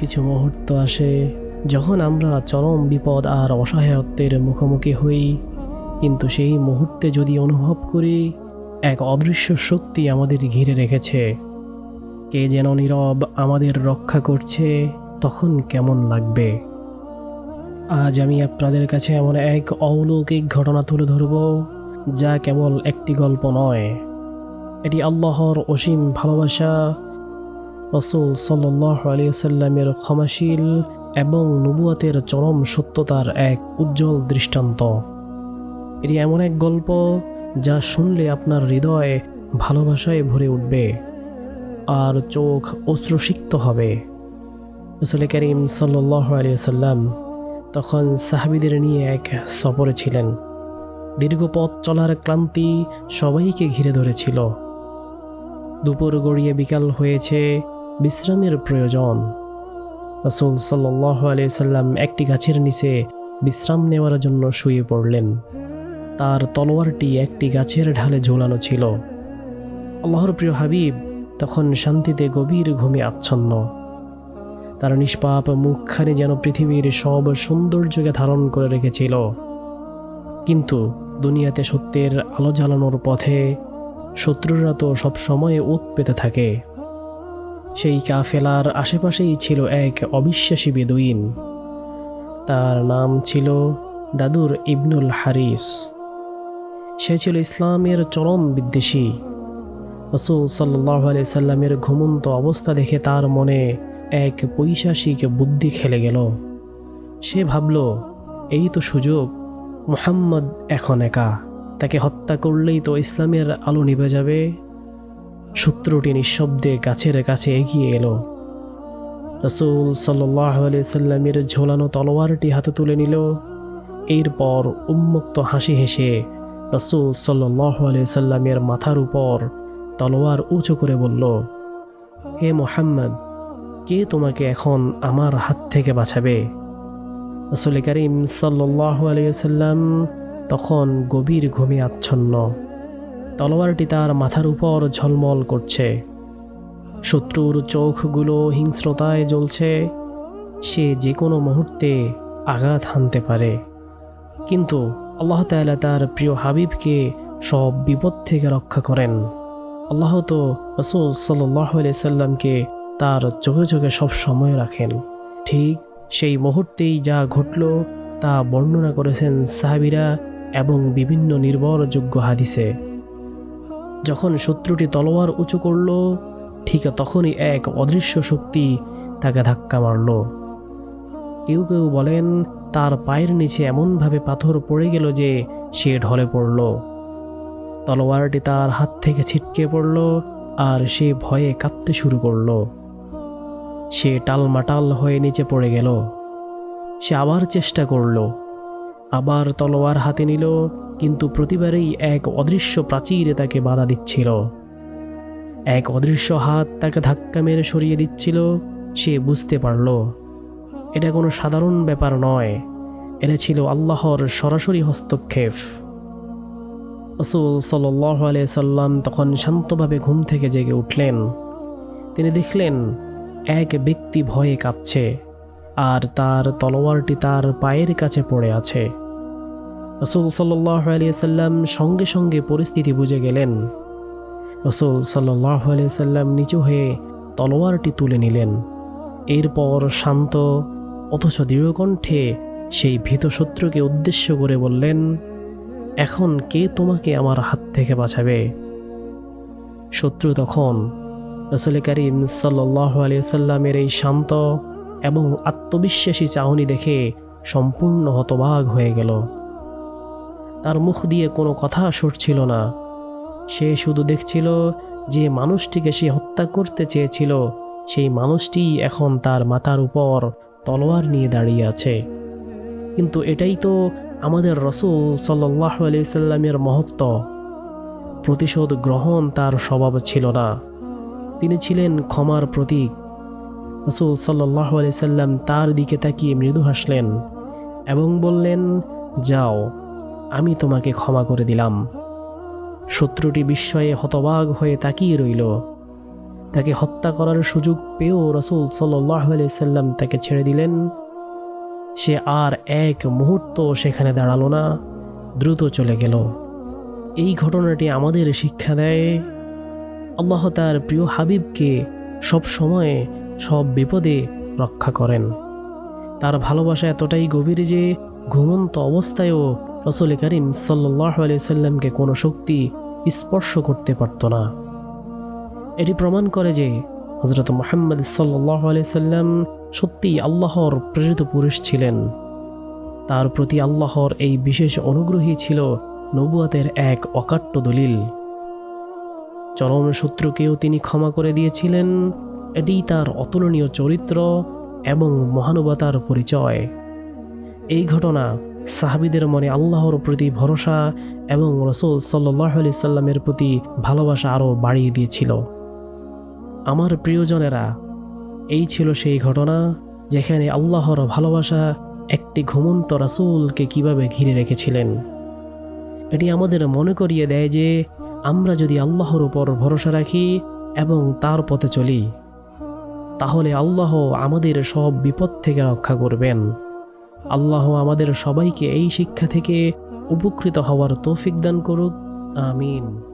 কিছু মুহূর্ত আসে যখন আমরা চরম বিপদ আর অসহায়ত্বের মুখোমুখি হই। কিন্তু সেই মুহূর্তে যদি অনুভব করি, এক অদৃশ্য শক্তি আমাদের ঘিরে রেখেছে। কে যেন নীরব আমাদের রক্ষা করছে, তখন কেমন লাগবে? আজ আমি আপনাদের কাছে এমন এক অলৌকিক ঘটনা তুলে ধরব, যা কেবল একটি গল্প নয়। এটি আল্লাহর অসীম ভালোবাসা রসুল সাল্লাহ আলিয়াল্লামের ক্ষমাশীল এবং নবুয়াতের চরম সত্যতার এক উজ্জ্বল দৃষ্টান্ত। এটি এমন এক গল্প যা শুনলে আপনার হৃদয় ভালোবাসায় ভরে উঠবে আর চোখ অশ্রুসিক্ত হবে। রসুল করিম সাল্লাহ আলিয়াল্লাম তখন সাহাবিদের নিয়ে এক সফরে ছিলেন। দীর্ঘ পথ চলার ক্লান্তি সবাইকে ঘিরে ধরেছিল। দুপুর গড়িয়ে বিকাল হয়েছে বিশ্রামের প্রয়োজন। রসুল সাল্লাহ আলিয়াল্লাম একটি গাছের নিচে বিশ্রাম নেওয়ার জন্য শুয়ে পড়লেন। তার তলোয়ারটি একটি গাছের ঢালে ঝোলানো ছিল। আল্লাহর প্রিয় হাবিব তখন শান্তিতে গভীর ঘুমে আচ্ছন্ন। তার নিষ্পাপ মুখখানি যেন পৃথিবীর সব সৌন্দর্যকে ধারণ করে রেখেছিল। কিন্তু দুনিয়াতে সত্যের আলো জ্বালানোর পথে শত্রুরা তো সবসময় ওত পেতে থাকে। সেই কাফেলার আশেপাশেই ছিল এক অবিশ্বাসী বেদুইন। তার নাম ছিল দাদুর ইবনুল হারিস। সে ছিল ইসলামের চরম বিদ্বেষী। রসুল সাল্লাহ আলি সাল্লামের ঘুমন্ত অবস্থা দেখে তার মনে এক পৈশাসিক বুদ্ধি খেলে গেল। সে ভাবল, এই তো সুযোগ, মুহাম্মদ এখন একা। তাকে হত্যা করলেই তো ইসলামের আলো নিভে যাবে। শত্রুটি নিঃশব্দে গাছের কাছে এগিয়ে এলো। রসুল সাল্লাহ ঝোলানো তলোয়ারটি হাতে তুলে নিল। এরপর উন্মুক্ত হাসি হেসে রসুল সাল্লাহ সাল্লামের মাথার উপর তলোয়ার উঁচু করে বলল, হে মোহাম্মদ, কে তোমাকে এখন আমার হাত থেকে বাঁচাবে? রসুল করিম সাল্লাহ আলিয়াল্লাম তখন গভীর ঘুমে আচ্ছন্ন। তলোয়ারটি তার মাথার উপর ঝলমল করছে। শত্রুর চোখগুলো হিংস্রতায় জ্বলছে। সে যে কোনো মুহূর্তে আঘাত হানতে পারে। কিন্তু আল্লাহ তাআলা তার প্রিয় হাবিবকে সব বিপদ থেকে রক্ষা করেন। আল্লাহ তো রসুল সাল্লাহ সাল্লামকে তার চোখে চোখে সব সময় রাখেন। ঠিক সেই মুহূর্তেই যা ঘটল তা বর্ণনা করেছেন সাহাবিরা এবং বিভিন্ন নির্ভরযোগ্য হাদিসে। যখন শত্রুটি তলোয়ার উঁচু করল, ঠিক তখনই এক অদৃশ্য শক্তি তাকে ধাক্কা মারল। কেউ কেউ বলেন, তার পায়ের নিচে এমনভাবে পাথর পড়ে গেল যে সে ঢলে পড়ল। তলোয়ারটি তার হাত থেকে ছিটকে পড়ল আর সে ভয়ে কাঁপতে শুরু করল। সে টালমাটাল হয়ে নিচে পড়ে গেল। সে আবার চেষ্টা করল। আবার তলোয়ার হাতে নিল কিন্তু প্রতিবারেই এক অদৃশ্য প্রাচীরে তাকে বাধা দিচ্ছিল। এক অদৃশ্য হাত তাকে ধাক্কা মেরে সরিয়ে দিচ্ছিল, সে বুঝতে পারল, এটা কোনো সাধারণ ব্যাপার নয়, এটা ছিল আল্লাহর সরাসরি হস্তক্ষেপ। রসুল সাল্লাম তখন শান্তভাবে ঘুম থেকে জেগে উঠলেন। তিনি দেখলেন, এক ব্যক্তি ভয়ে কাঁপছে, আর তার তলোয়ারটি তার পায়ের কাছে পড়ে আছে। রসুল সাল্লাহ আলিয়াল্লাম সঙ্গে সঙ্গে পরিস্থিতি বুঝে গেলেন। রসুল সাল্লাহ আলিয়াল্লাম নিচু হয়ে তলোয়ারটি তুলে নিলেন। এরপর শান্ত অথচ দৃঢ়কণ্ঠে সেই ভীত শত্রুকে উদ্দেশ্য করে বললেন, এখন কে তোমাকে আমার হাত থেকে বাঁচাবে? শত্রু তখন রসুল করিম সাল্লাহ আলিয়াল্লামের এই শান্ত এবং আত্মবিশ্বাসী চাহনি দেখে সম্পূর্ণ হতবাগ হয়ে গেল। তার মুখ দিয়ে কোনো কথা সরছিল না। সে শুধু দেখছিল যে মানুষটিকে সে হত্যা করতে চেয়েছিল, সেই মানুষটি এখন তার মাথার উপর তলোয়ার নিয়ে দাঁড়িয়ে আছে। কিন্তু এটাই তো আমাদের রসুল সাল্লাহ আলিয়াল্লামের মহত্ব। প্রতিশোধ গ্রহণ তার স্বভাব ছিল না। তিনি ছিলেন ক্ষমার প্রতীক। রসুল সাল্লাহ আলি সাল্লাম তার দিকে তাকিয়ে মৃদু হাসলেন এবং বললেন, যাও। আমি তোমাকে ক্ষমা করে দিলাম। শত্রুটি বিস্ময়ে হতবাগ হয়ে তাকিয়ে রইল। তাকে হত্যা করার সুযোগ পেয়েও রসুল সাল্লাম তাকে ছেড়ে দিলেন। সে আর এক মুহূর্ত সেখানে দাঁড়াল না, দ্রুত চলে গেল। এই ঘটনাটি আমাদের শিক্ষা দেয়, আল্লাহ তার প্রিয় হাবিবকে সব সময়ে সব বিপদে রক্ষা করেন। তার ভালোবাসা এতটাই গভীর যে ঘুমন্ত অবস্থায়ও রসুল করিম সাল্লাহ সাল্লামকে কোনো শক্তি স্পর্শ করতে পারত না। এটি প্রমাণ করে যে হজরত মোহাম্মদ সাল্লাহ সাল্লাম সত্যিই আল্লাহর প্রেরিত পুরুষ ছিলেন। তার প্রতি আল্লাহর এই বিশেষ অনুগ্রহী ছিল নবুয়াতের এক অকাট্য দলিল। চরম শত্রুকেও তিনি ক্ষমা করে দিয়েছিলেন, এটি তার অতুলনীয় চরিত্র এবং মহানুবতার পরিচয়। এই ঘটনা সাহাবিদের মনে আল্লাহর প্রতি ভরসা এবং রসুল সাল্লাহ আলি সাল্লামের প্রতি ভালোবাসা আরও বাড়িয়ে দিয়েছিল। আমার প্রিয়জনেরা, এই ছিল সেই ঘটনা যেখানে আল্লাহর ভালোবাসা একটি ঘুমন্ত রাসুলকে কীভাবে ঘিরে রেখেছিলেন। এটি আমাদের মনে করিয়ে দেয় যে আমরা যদি আল্লাহর উপর ভরসা রাখি এবং তার পথে চলি, তাহলে আল্লাহ আমাদের সব বিপদ থেকে রক্ষা করবেন। আল্লাহ আমাদের সবাইকে এই শিক্ষা থেকে উপকৃত হওয়ার তৌফিক দান করুক। আমিন।